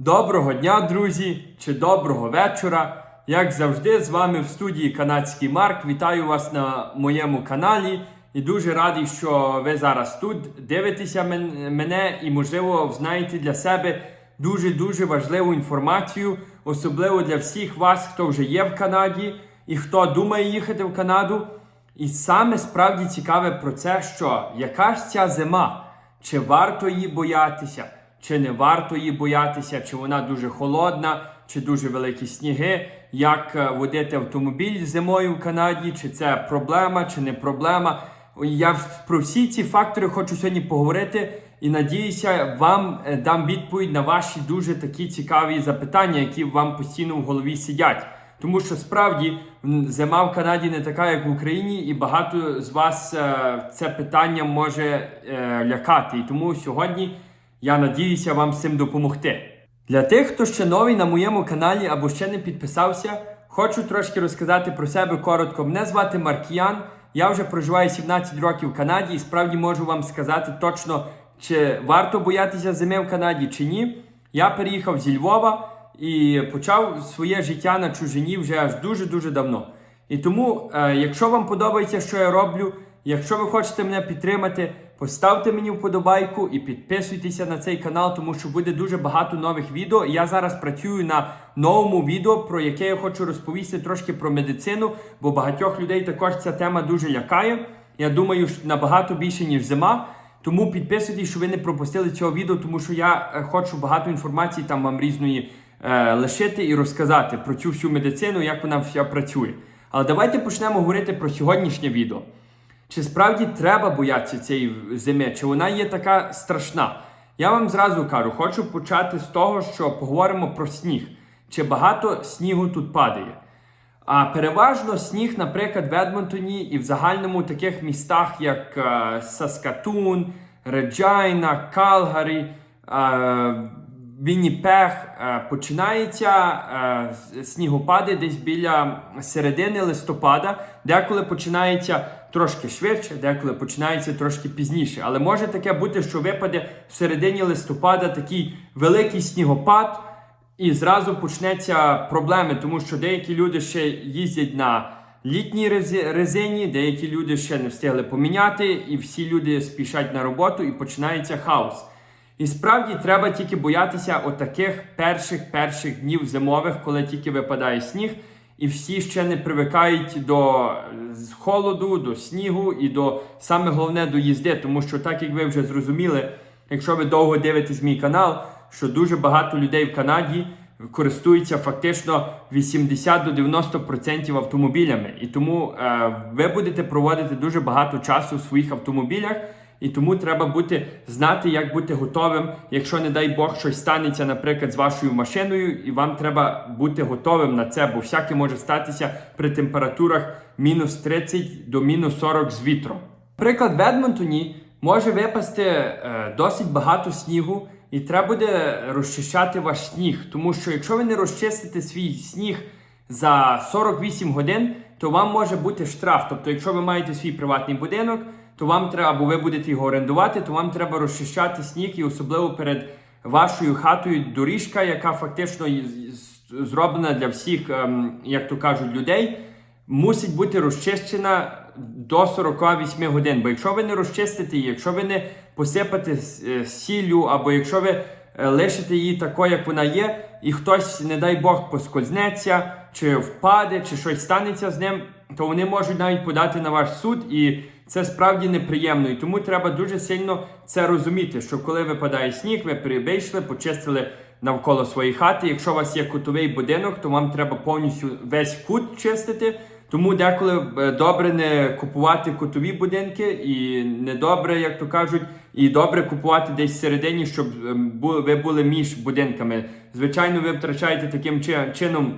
Доброго дня, друзі, чи доброго вечора. Як завжди, з вами в студії Канадський Марк. Вітаю вас на моєму каналі і дуже радий, що ви зараз тут дивитеся мене і, можливо, знаєте для себе дуже-дуже важливу інформацію, особливо для всіх вас, хто вже є в Канаді і хто думає їхати в Канаду. І саме справді цікаве про це, що яка ж ця зима, чи варто її боятися, чи не варто її боятися, чи вона дуже холодна, чи дуже великі сніги, як е, водити автомобіль зимою в Канаді, чи це проблема, чи не проблема. Я про всі ці фактори хочу сьогодні поговорити і надіюся, вам е, дам відповідь на ваші дуже такі цікаві запитання, які вам постійно в голові сидять. Тому що справді зима в Канаді не така, як в Україні, і багато з вас е, це питання може лякати. І тому сьогодні я надіюся вам цим допомогти. Для тих, хто ще новий на моєму каналі або ще не підписався, хочу трошки розказати про себе коротко. Мене звати Маркіян. Я вже проживаю 17 років в Канаді і справді можу вам сказати точно, чи варто боятися зими в Канаді чи ні. Я переїхав зі Львова і почав своє життя на чужині вже аж дуже-дуже давно. І тому, е, якщо вам подобається, що я роблю, якщо ви хочете мене підтримати, поставте мені вподобайку і підписуйтеся на цей канал, тому що буде дуже багато нових відео. Я зараз працюю на новому відео, про яке я хочу розповісти трошки про медицину, бо багатьох людей також ця тема дуже лякає. Я думаю, що набагато більше, ніж зима. Тому підписуйтесь, щоб ви не пропустили цього відео, тому що я е, хочу багато інформації там вам різної е, лишити і розказати про цю всю медицину, як вона вся працює. Але давайте почнемо говорити про сьогоднішнє відео. Чи справді треба боятися цієї зими, чи вона є така страшна? Я вам зразу кажу, хочу почати з того, що поговоримо про сніг. Чи багато снігу тут падає? А переважно сніг, наприклад, в Едмонтоні і в загальному таких містах, як е, Саскатун, Реджайна, Калгарі, е, Вінніпех, е, починається снігопади десь біля середини листопада, деколи починається трошки швидше, деколи починається трошки пізніше. Але може таке бути, що випаде в середині листопада такий великий снігопад. І зразу почнеться проблеми, тому що деякі люди ще їздять на літній резині, деякі люди ще не встигли поміняти, і всі люди спішать на роботу, і починається хаос. І справді треба тільки боятися отаких перших перших днів зимових, коли тільки випадає сніг, і всі ще не привикають до е, холоду, до снігу і до саме головне до їзди, тому що так як ви вже зрозуміли, якщо ви довго дивитесь мій канал, що дуже багато людей в Канаді користуються фактично 80 до 90% автомобілями. І тому е, ви будете проводити дуже багато часу в своїх автомобілях. І тому треба бути знати, як бути готовим, якщо, не дай Бог, щось станеться, наприклад, з вашою машиною, і вам треба бути готовим на це, бо всяке може статися при температурах мінус 30 до мінус 40 з вітром. Наприклад, в Едмонтоні може випасти е, досить багато снігу, і треба буде розчищати ваш сніг. Тому що якщо ви не розчистите свій сніг за 48 годин, то вам може бути штраф. Тобто, якщо ви маєте свій приватний будинок, то вам треба, або ви будете його орендувати, то вам треба розчищати сніг і особливо перед вашою хатою доріжка, яка фактично зроблена для всіх, ем, як то кажуть, людей, мусить бути розчищена до 48 годин. Бо якщо ви не розчистите її, якщо ви не посипате е, сіллю, або якщо ви е, лишите її такою, як вона є, і хтось, не дай Бог, поскользнеться, чи впаде, чи щось станеться з ним, то вони можуть навіть подати на ваш суд, і це справді неприємно. І тому треба дуже сильно це розуміти, що коли випадає сніг, ви вийшли, почистили навколо своєї хати. Якщо у вас є кутовий будинок, то вам треба повністю весь кут чистити. Тому деколи е, добре не купувати кутові будинки, і не добре, як то кажуть, і добре купувати десь всередині, щоб ем, ви були між будинками. Звичайно, ви втрачаєте таким чином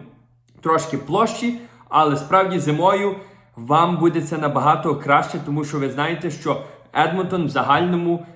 трошки площі, але справді зимою вам буде це набагато краще, тому що ви знаєте, що Едмонтон в загальному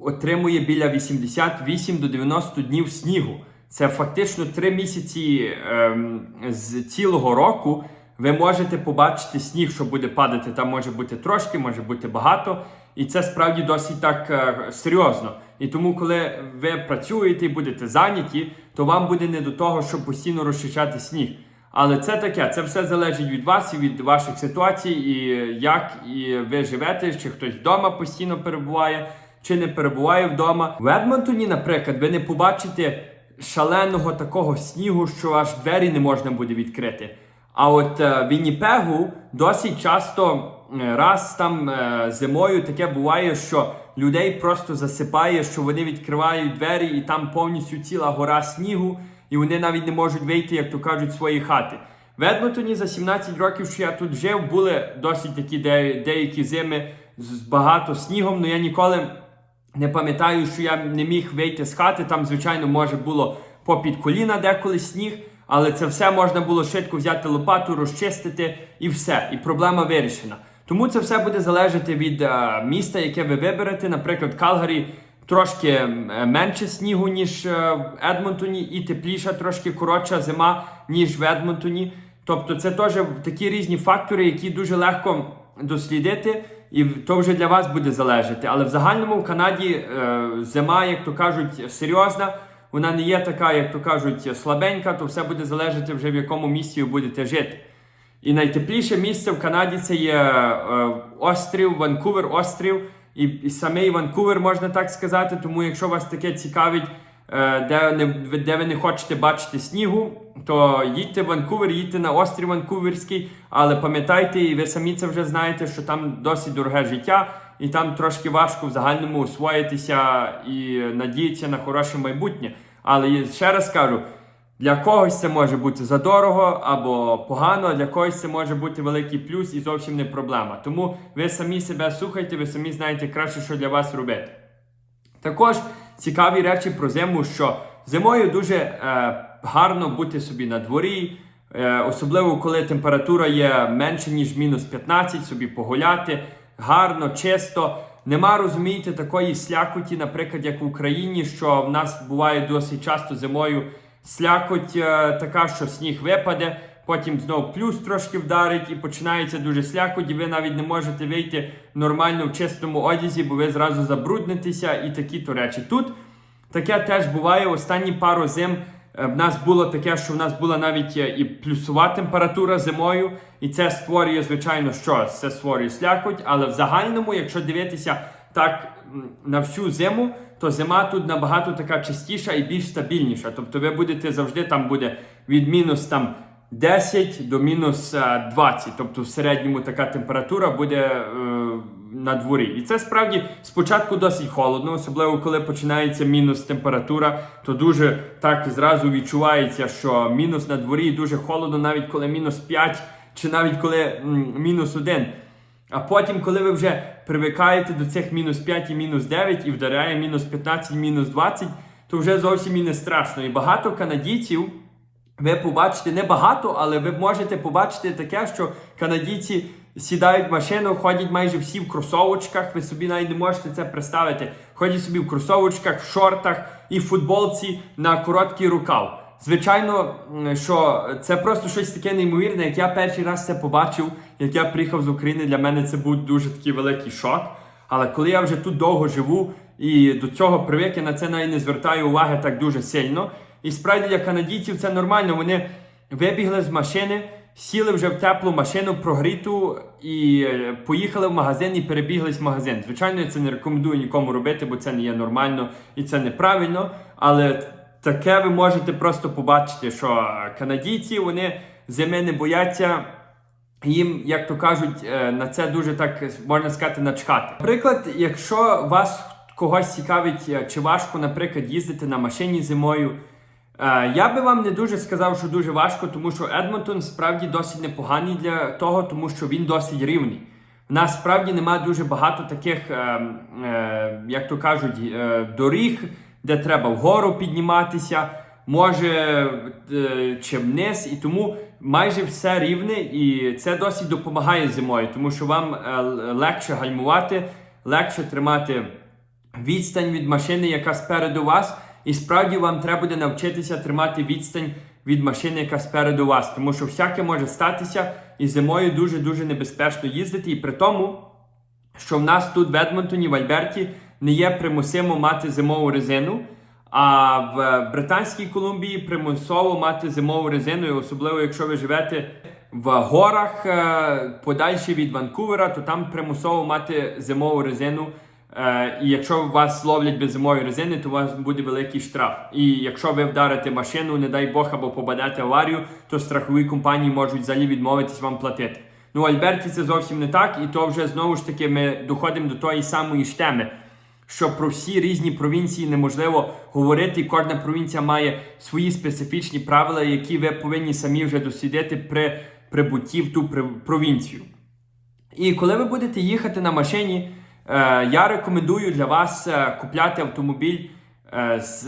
отримує біля 88 до 90 днів снігу. Це фактично 3 місяці ем, з цілого року. Ви можете побачити сніг, що буде падати. Там може бути трошки, може бути багато. і це справді досить так е, серйозно. І тому, коли ви працюєте і будете зайняті, то вам буде не до того, щоб постійно розчищати сніг. Але це таке, це все залежить від вас і від ваших ситуацій, і як і ви живете, чи хтось вдома постійно перебуває, чи не перебуває вдома. В Едмонтоні, наприклад, ви не побачите шаленого такого снігу, що аж двері не можна буде відкрити. А от е, в Вінніпегу досить часто е, раз там е, зимою таке буває, що людей просто засипає, що вони відкривають двері, і там повністю ціла гора снігу, і вони навіть не можуть вийти, як то кажуть, з своєї хати. В Едмонтоні за 17 років, що я тут жив, були досить такі де- деякі зими з багато снігом, але я ніколи не пам'ятаю, що я не міг вийти з хати. Там, звичайно, може було попід коліна деколи сніг, але це все можна було швидко взяти лопату, розчистити і все. І проблема вирішена. Тому це все буде залежати від е, міста, яке ви виберете. Наприклад, Калгарі трошки е, менше снігу, ніж е, в Едмонтоні, і тепліша, трошки коротша зима, ніж в Едмонтоні. Тобто це теж такі різні фактори, які дуже легко дослідити, і то вже для вас буде залежати. Але в загальному в Канаді е, зима, як то кажуть, серйозна. Вона не є така, як то кажуть, слабенька, то все буде залежати вже в якому місці ви будете жити. І найтепліше місце в Канаді це є острів, Ванкувер, острів, і, і самий Ванкувер, можна так сказати. Тому якщо вас таке цікавить, е, де, не, де ви не хочете бачити снігу, то їдьте в Ванкувер, їдьте на острів Ванкуверський, але пам'ятайте, і ви самі це вже знаєте, що там досить дороге життя, і там трошки важко в загальному освоїтися і надіятися на хороше майбутнє. Але ще раз кажу. Для когось це може бути задорого або погано, а для когось це може бути великий плюс і зовсім не проблема. Тому ви самі себе слухайте, ви самі знаєте краще, що для вас робити. Також цікаві речі про зиму, що зимою дуже е, гарно бути собі на дворі, е, особливо коли температура є менше, ніж мінус 15, собі погуляти, гарно, чисто. Нема, розумієте, такої слякоті, наприклад, як в Україні, що в нас буває досить часто зимою слякоть е, така, що сніг випаде, потім знову плюс трошки вдарить і починається дуже слякоть, і ви навіть не можете вийти нормально в чистому одязі, бо ви зразу забруднитеся і такі то речі. Тут таке теж буває. Останні пару зим е, в нас було таке, що в нас була навіть е, і плюсова температура зимою, і це створює, звичайно, що це створює слякоть, але в загальному, якщо дивитися так на всю зиму, то зима тут набагато така частіша і більш стабільніша. Тобто ви будете завжди там буде від мінус там 10 до мінус е, 20. Тобто в середньому така температура буде е, на дворі. І це справді спочатку досить холодно, особливо коли починається мінус температура, то дуже так зразу відчувається, що мінус на дворі дуже холодно, навіть коли мінус 5 чи навіть коли мінус 1. А потім, коли ви вже привикаєте до цих мінус 5 і мінус 9 і вдаряє мінус 15, мінус 20, то вже зовсім і не страшно. І багато канадійців ви побачите не багато, але ви можете побачити таке, що канадійці сідають в машину, ходять майже всі в кросовочках. Ви собі навіть не можете це представити. Ходять собі в кросовочках, в шортах і в футболці на короткий рукав. Звичайно, що це просто щось таке неймовірне. Як я перший раз це побачив, як я приїхав з України, для мене це був дуже такий великий шок. Але коли я вже тут довго живу і до цього привик, я на це навіть не звертаю уваги так дуже сильно. І справді для канадійців це нормально. Вони вибігли з машини, сіли вже в теплу машину, прогріту і е, поїхали в магазин і перебіглись в магазин. Звичайно, я це не рекомендую нікому робити, бо це не є нормально і це неправильно. Але таке ви можете просто побачити, що канадійці вони зими не бояться. Їм, як то кажуть, е, на це дуже так можна сказати, начхати. Наприклад, якщо вас когось цікавить, е, чи важко, наприклад, їздити на машині зимою, е, я би вам не дуже сказав, що дуже важко, тому що Едмонтон справді досить непоганий для того, тому що він досить рівний. У нас справді немає дуже багато таких, е, е, як то кажуть, е, доріг, де треба вгору підніматися, може е, чи вниз, і тому майже все рівне, і це досить допомагає зимою, тому що вам е, легше гальмувати, легше тримати відстань від машини, яка спереду вас, і справді вам треба буде навчитися тримати відстань від машини, яка спереду вас, тому що всяке може статися, і зимою дуже дуже небезпечно їздити, і при тому. що в нас тут в Едмонтоні, в Альберті, не є примусимо мати зимову резину. А в Британській Колумбії примусово мати зимову резину, і особливо якщо ви живете в горах е, подальше від Ванкувера, то там примусово мати зимову резину. Е, І якщо вас ловлять без зимової резини, то у вас буде великий штраф. І якщо ви вдарите машину, не дай Бог, або попадете аварію, то страхові компанії можуть взагалі відмовитись вам платити. Ну, в Альберті це зовсім не так, і то вже знову ж таки ми доходимо до тої самої ж теми що про всі різні провінції неможливо говорити, і кожна провінція має свої специфічні правила, які ви повинні самі вже дослідити при прибутті в ту провінцію. І коли ви будете їхати на машині, е, я рекомендую для вас е, купляти автомобіль е, з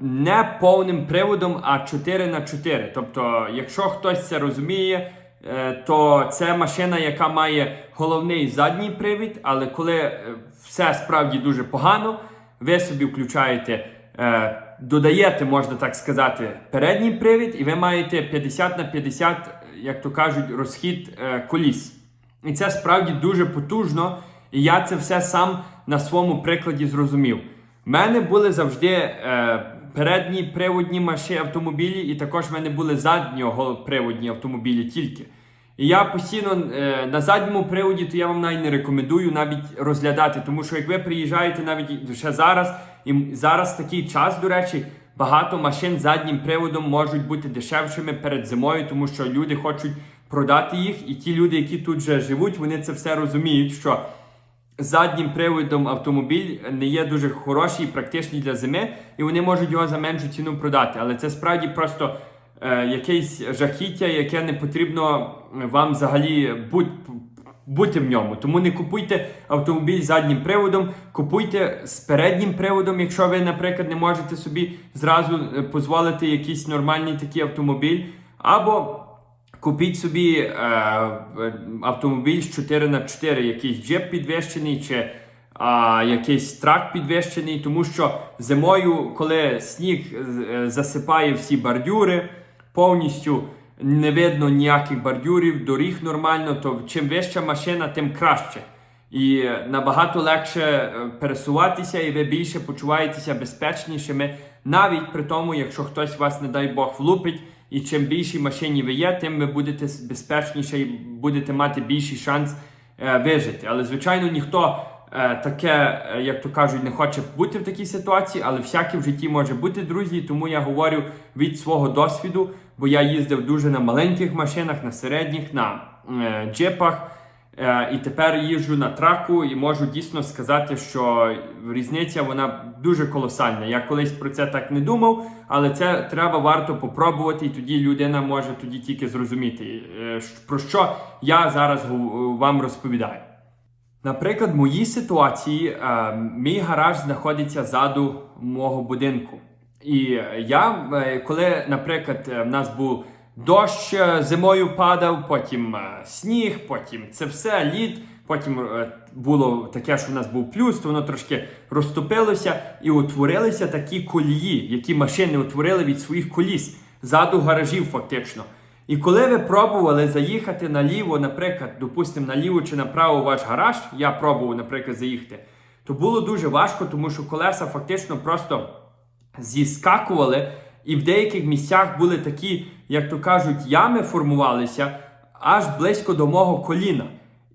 не повним приводом, а 4 на 4 Тобто, якщо хтось це розуміє, то це машина, яка має головний задній привід, але коли е, все справді дуже погано, ви собі включаєте, е, додаєте, можна так сказати, передній привід, і ви маєте 50 на 50, як то кажуть, розхід е, коліс. І це справді дуже потужно, і я це все сам на своєму прикладі зрозумів. У мене були завжди е, передні приводні машини автомобілі, і також в мене були задньоприводні автомобілі тільки. І я постійно е, на задньому приводі, то я вам навіть не рекомендую навіть розглядати, тому що як ви приїжджаєте навіть ще зараз, і зараз такий час, до речі, багато машин заднім приводом можуть бути дешевшими перед зимою, тому що люди хочуть продати їх, і ті люди, які тут вже живуть, вони це все розуміють, що заднім приводом автомобіль не є дуже хороший і практичний для зими, і вони можуть його за меншу ціну продати. Але це справді просто е, якесь жахіття, яке не потрібно вам взагалі бути. Бути в ньому, тому не купуйте автомобіль заднім приводом, купуйте з переднім приводом, якщо ви, наприклад, не можете собі зразу е, дозволити якийсь нормальний такий автомобіль, або Купіть собі е, автомобіль з 4 на 4 якийсь джип підвищений чи е, якийсь трак підвищений, тому що зимою, коли сніг е, засипає всі бордюри, повністю не видно ніяких бордюрів, доріг нормально, то чим вища машина, тим краще. І е, набагато легше е, пересуватися, і ви більше почуваєтеся безпечнішими, навіть при тому, якщо хтось вас, не дай Бог, влупить. І чим більшій машині ви є, тим ви будете безпечніше і будете мати більший шанс е, вижити. Але, звичайно, ніхто е, таке, е, як то кажуть, не хоче бути в такій ситуації, але всяке в житті може бути, друзі. Тому я говорю від свого досвіду, бо я їздив дуже на маленьких машинах, на середніх, на е, джипах. Е, І тепер їжджу на траку і можу дійсно сказати, що різниця вона дуже колосальна. Я колись про це так не думав, але це треба варто попробувати, і тоді людина може тоді тільки зрозуміти, е, про що я зараз вам розповідаю. Наприклад, в моїй ситуації е, мій гараж знаходиться ззаду мого будинку. І я, коли, наприклад, в нас був дощ е, зимою падав, потім е, сніг, потім це все лід, потім е, було таке, що в нас був плюс, то воно трошки розтопилося і утворилися такі колії, які машини утворили від своїх коліс ззаду гаражів, фактично. І коли ви пробували заїхати наліво, наприклад, допустимо, наліво чи направо ваш гараж, я пробував, наприклад, заїхати, то було дуже важко, тому що колеса фактично просто зіскакували, і в деяких місцях були такі, як то кажуть, ями формувалися аж близько до мого коліна.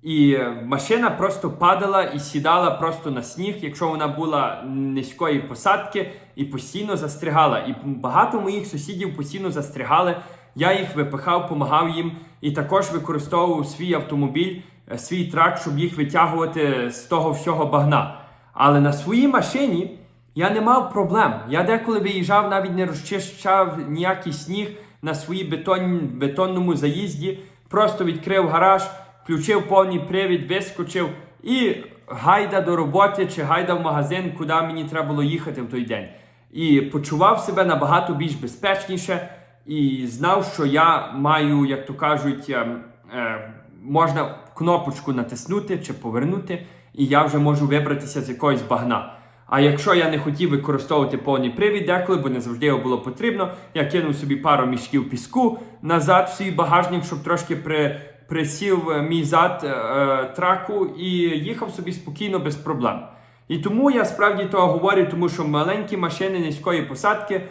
І машина просто падала і сідала просто на сніг, якщо вона була низької посадки, і постійно застрягала. І багато моїх сусідів постійно застрягали. Я їх випихав, помагав їм і також використовував свій автомобіль, е, свій трак, щоб їх витягувати з того всього багна. Але на своїй машині я не мав проблем. Я деколи виїжджав, навіть не розчищав ніякий сніг на своїй бетон, бетонному заїзді, просто відкрив гараж, включив повний привід, вискочив і гайда до роботи чи гайда в магазин, куди мені треба було їхати в той день. І почував себе набагато більш безпечніше і знав, що я маю, як то кажуть, ем, е, можна кнопочку натиснути чи повернути, і я вже можу вибратися з якогось багна. А якщо я не хотів використовувати повний привід деколи, бо не завжди його було потрібно, я кинув собі пару мішків піску назад в свій багажник, щоб трошки при, присів е, мій зад е, е, траку і їхав собі спокійно без проблем. І тому я справді того говорю, тому що маленькі машини низької посадки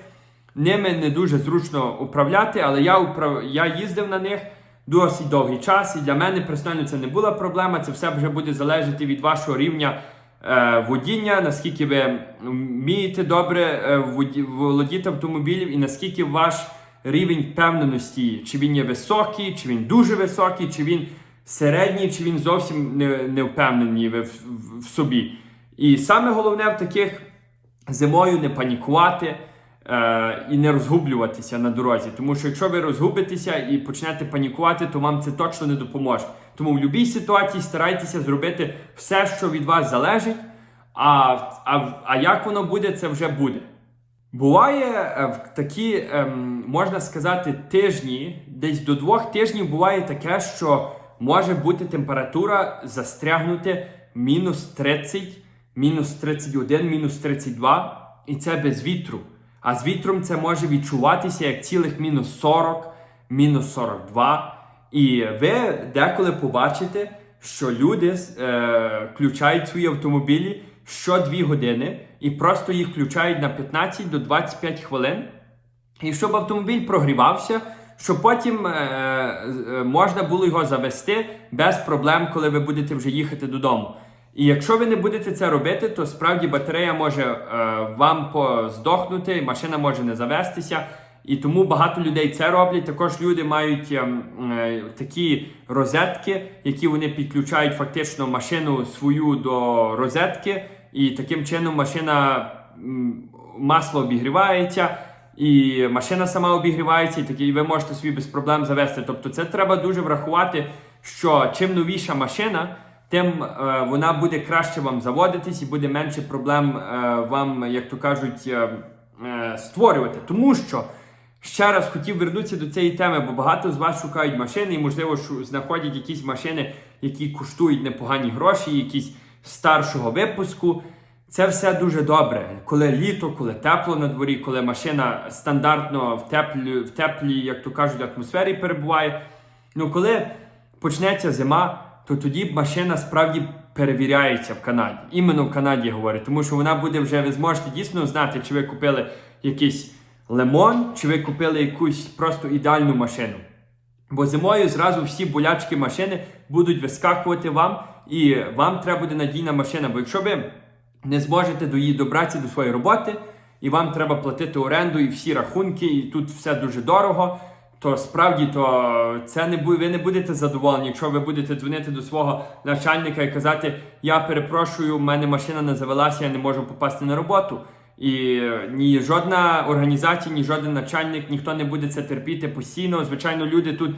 ними не дуже зручно управляти, але я управ... я їздив на них досить довгий час, і для мене персонально це не була проблема. Це все вже буде залежати від вашого рівня водіння, наскільки ви вмієте добре е, володіти автомобілем і наскільки ваш рівень впевненості, чи він є високий, чи він дуже високий, чи він середній, чи він зовсім не, не впевнений в, в, в собі. І саме головне в таких зимою не панікувати е, і не розгублюватися на дорозі. Тому що якщо ви розгубитеся і почнете панікувати, то вам це точно не допоможе. Тому в будь-якій ситуації старайтеся зробити все, що від вас залежить, а, а, а як воно буде, це вже буде. Буває е, в такі, ем, можна сказати, тижні, десь до двох тижнів буває таке, що може бути температура застрягнути мінус 30, мінус 31, мінус 32, і це без вітру. А з вітром це може відчуватися як цілих мінус 40, мінус 42. І ви деколи побачите, що люди е, включають свої автомобілі що 2 години і просто їх включають на 15 до 25 хвилин. І щоб автомобіль прогрівався, щоб потім е, е, можна було його завести без проблем, коли ви будете вже їхати додому. І якщо ви не будете це робити, то справді батарея може е, вам поздохнути, машина може не завестися. І тому багато людей це роблять. Також люди мають ем, е, такі розетки, які вони підключають фактично машину свою до розетки, і таким чином машина масло обігрівається, і машина сама обігрівається, і такі ви можете собі без проблем завести. Тобто, це треба дуже врахувати, що чим новіша машина. Тим е, вона буде краще вам заводитись і буде менше проблем е, вам, як то кажуть, е, е, створювати. Тому що ще раз хотів вернутися до цієї теми, бо багато з вас шукають машини і, можливо, шу- знаходять якісь машини, які коштують непогані гроші, якісь старшого випуску. Це все дуже добре. Коли літо, коли тепло на дворі, коли машина стандартно в теплі, в теплій, як то кажуть, атмосфері перебуває. Ну, коли почнеться зима, то тоді машина справді перевіряється в Канаді. Іменно в Канаді говорю, тому що вона буде вже, ви зможете дійсно знати, чи ви купили якийсь лимон, чи ви купили якусь просто ідеальну машину. Бо зимою зразу всі болячки машини будуть вискакувати вам, і вам треба буде надійна машина. Бо якщо ви не зможете до її добратися до своєї роботи, і вам треба платити оренду і всі рахунки, і тут все дуже дорого, то справді то це не ви не будете задоволені, якщо ви будете дзвонити до свого начальника і казати: Я перепрошую, в мене машина не завелася, я не можу попасти на роботу. І е, ні жодна організація, ні жоден начальник, ніхто не буде це терпіти постійно. Звичайно, люди тут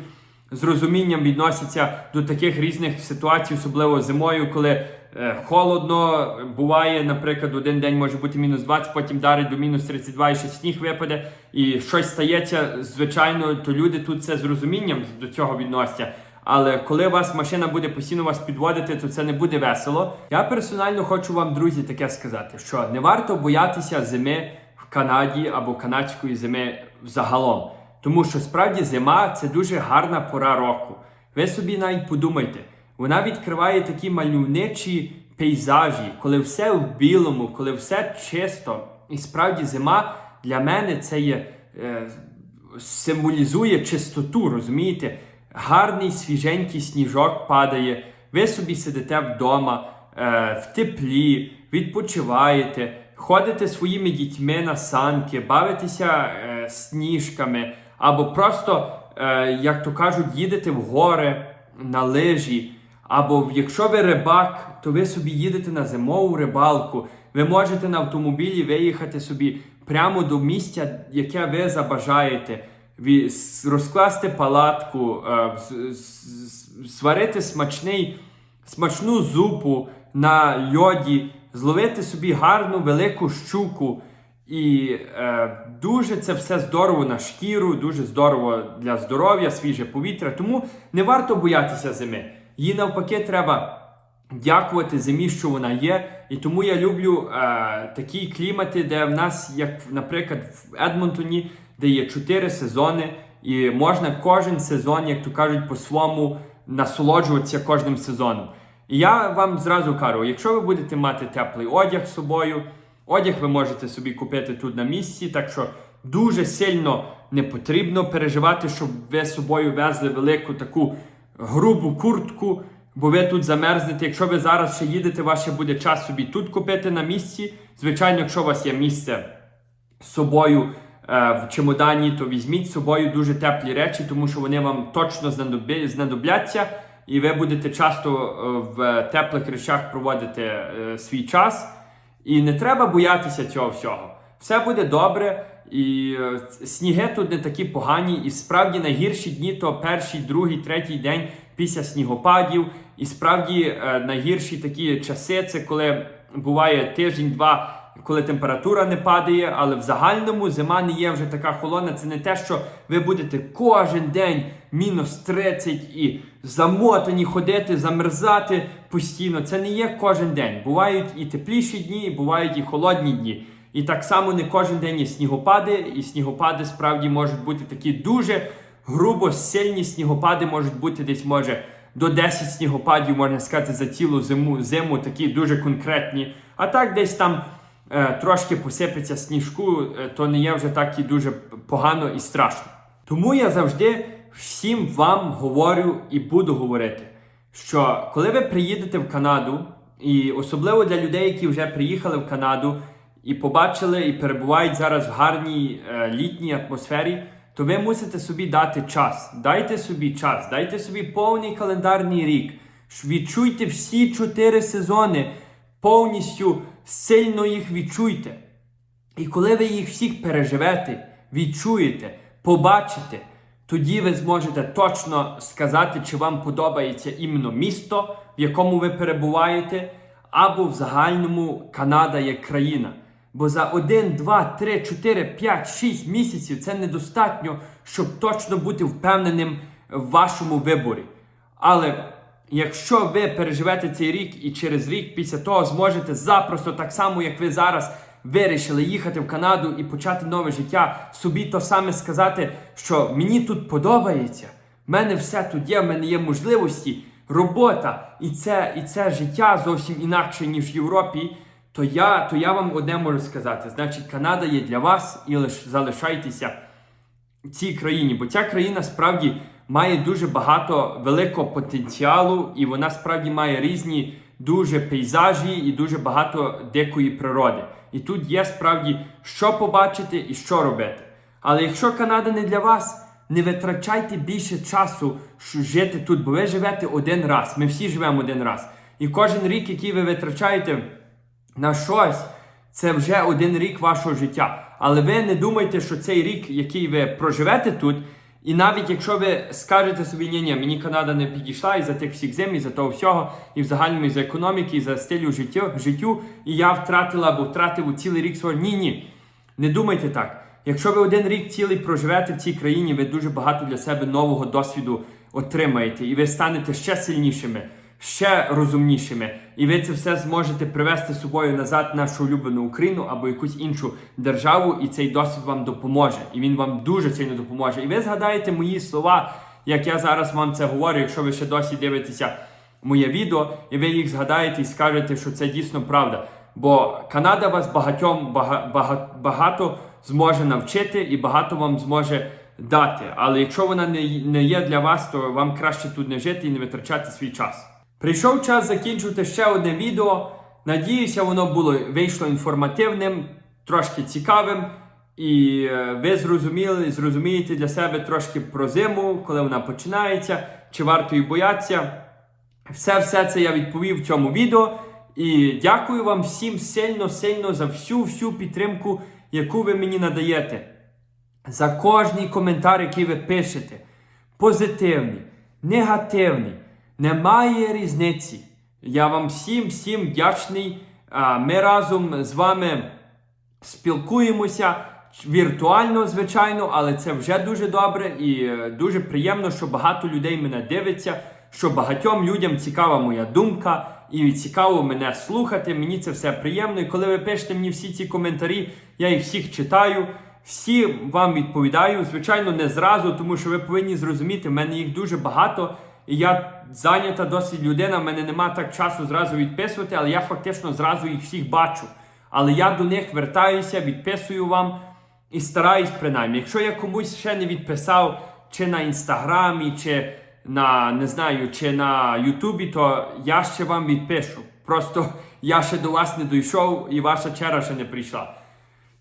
з розумінням відносяться до таких різних ситуацій, особливо зимою, коли е, холодно буває, наприклад, один день може бути мінус 20, потім дарить до мінус 32 і ще сніг випаде, і щось стається, звичайно, то люди тут це з розумінням до цього відносяться. Але коли вас машина буде постійно вас підводити, то це не буде весело. Я персонально хочу вам, друзі, таке сказати, що не варто боятися зими в Канаді або канадської зими взагалом. Тому що справді зима це дуже гарна пора року. Ви собі навіть подумайте, вона відкриває такі мальовничі пейзажі, коли все в білому, коли все чисто. І справді зима для мене це є е, символізує чистоту, розумієте? Гарний свіженький сніжок падає, ви собі сидите вдома, е, в теплі, відпочиваєте, ходите своїми дітьми на санки, бавитеся е, сніжками, або просто, е, як то кажуть, їдете в гори на лижі. Або якщо ви рибак, то ви собі їдете на зимову рибалку. Ви можете на автомобілі виїхати собі прямо до місця, яке ви забажаєте. Розкласти палатку, е, сварити смачний, смачну зупу на льоді, зловити собі гарну велику щуку. І е, дуже це все здорово на шкіру, дуже здорово для здоров'я, свіже повітря. Тому не варто боятися зими. Їй навпаки треба дякувати зимі, що вона є. І тому я люблю е, такі клімати, де в нас, як, наприклад, в Едмонтоні, де є чотири сезони, і можна кожен сезон, як то кажуть, по-своєму насолоджуватися кожним сезоном. І я вам зразу кажу, якщо ви будете мати теплий одяг з собою, одяг ви можете собі купити тут на місці, так що дуже сильно не потрібно переживати, щоб ви з собою везли велику таку грубу куртку, бо ви тут замерзнете. Якщо ви зараз ще їдете, ваш ще буде час собі тут купити на місці. Звичайно, якщо у вас є місце з собою в чемодані, то візьміть з собою дуже теплі речі, тому що вони вам точно знадобляться, і ви будете часто е, в теплих речах проводити е, свій час. І не треба боятися цього всього. Все буде добре, і е, сніги тут не такі погані, і справді найгірші дні то перший, другий, третій день після снігопадів. І справді е, найгірші такі часи це коли буває тиждень-два, коли температура не падає, але в загальному зима не є вже така холодна. Це не те, що ви будете кожен день мінус 30 і замотані ходити, замерзати постійно. Це не є кожен день. Бувають і тепліші дні, і бувають і холодні дні. І так само не кожен день є снігопади, і снігопади справді можуть бути такі дуже грубо сильні снігопади, можуть бути десь може до 10 снігопадів, можна сказати, за цілу зиму, зиму такі дуже конкретні. А так десь там трошки посипеться сніжку, е, то не є вже так і дуже погано і страшно. Тому я завжди всім вам говорю і буду говорити, що коли ви приїдете в Канаду, і особливо для людей, які вже приїхали в Канаду і побачили і перебувають зараз в гарній е, літній атмосфері, то ви мусите собі дати час. Дайте собі час, дайте собі повний календарний рік. Відчуйте всі чотири сезони, повністю сильно їх відчуйте. І коли ви їх всіх переживете, відчуєте, побачите, тоді ви зможете точно сказати, чи вам подобається іменно місто, в якому ви перебуваєте, або в загальному Канада як країна. Бо за 1, 2, 3, 4, 5, 6 місяців це недостатньо, щоб точно бути впевненим в вашому виборі. Але якщо ви переживете цей рік і через рік після того зможете запросто, так само як ви зараз вирішили їхати в Канаду і почати нове життя, собі то саме сказати, що мені тут подобається, в мене все тут є, в мене є можливості, робота, і це, і це життя зовсім інакше, ніж в Європі. То я, то я вам одне можу сказати: значить, Канада є для вас і лиш залишайтеся в цій країні, бо ця країна справді має дуже багато великого потенціалу, і вона справді має різні дуже пейзажі і дуже багато дикої природи. І тут є справді що побачити і що робити. Але якщо Канада не для вас, не витрачайте більше часу що жити тут, бо ви живете один раз. Ми всі живемо один раз. І кожен рік, який ви витрачаєте на щось, це вже один рік вашого життя. Але ви не думайте, що цей рік, який ви проживете тут, і навіть якщо ви скажете собі, ні, ні, мені Канада не підійшла і за тих всіх зим, і за того всього, і в загальному і за економіки, і за стилю життю, життю, і я втратила або втратив у цілий рік свого. Ні, ні. Не думайте так. Якщо ви один рік цілий проживете в цій країні, ви дуже багато для себе нового досвіду отримаєте, і ви станете ще сильнішими, ще розумнішими. І ви це все зможете привести з собою назад нашу улюблену Україну або якусь іншу державу, і цей досвід вам допоможе. І він вам дуже сильно допоможе. І ви згадаєте мої слова, як я зараз вам це говорю, якщо ви ще досі дивитеся моє відео, і ви їх згадаєте і скажете, що це дійсно правда. Бо Канада вас багатьом бага, бага, багато зможе навчити і багато вам зможе дати. Але якщо вона не є для вас, то вам краще тут не жити і не витрачати свій час. Прийшов час закінчувати ще одне відео. Надіюся, воно було вийшло інформативним, трошки цікавим. І е, ви зрозуміли, зрозумієте для себе трошки про зиму, коли вона починається, чи варто її боятися. Все все це я відповів в цьому відео. І дякую вам всім сильно-сильно за всю всю підтримку, яку ви мені надаєте. За кожний коментар, який ви пишете. Позитивний, негативний. Немає різниці. Я вам всім всім вдячний. Ми разом з вами спілкуємося віртуально, звичайно, але це вже дуже добре і е, дуже приємно, що багато людей мене дивиться, що багатьом людям цікава моя думка і цікаво мене слухати. Мені це все приємно. І коли ви пишете мені всі ці коментарі, я їх всіх читаю. Всі вам відповідаю, звичайно, не зразу, тому що ви повинні зрозуміти, в мене їх дуже багато, І я зайнята досить людина, в мене нема так часу зразу відписувати, але я фактично зразу їх всіх бачу. Але я до них вертаюся, відписую вам і стараюсь принаймні. Якщо я комусь ще не відписав, чи на інстаграмі, чи на не знаю, чи на Ютубі, то я ще вам відпишу. Просто я ще до вас не дійшов і ваша черга ще не прийшла.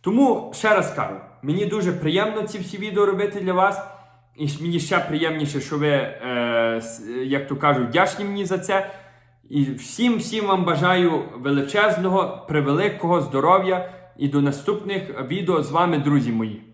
Тому ще раз кажу, мені дуже приємно ці всі відео робити для вас. І мені ще приємніше, що ви, е, як то кажуть, вдячні мені за це. І всім всім вам бажаю величезного, превеликого здоров'я і до наступних відео з вами, друзі мої.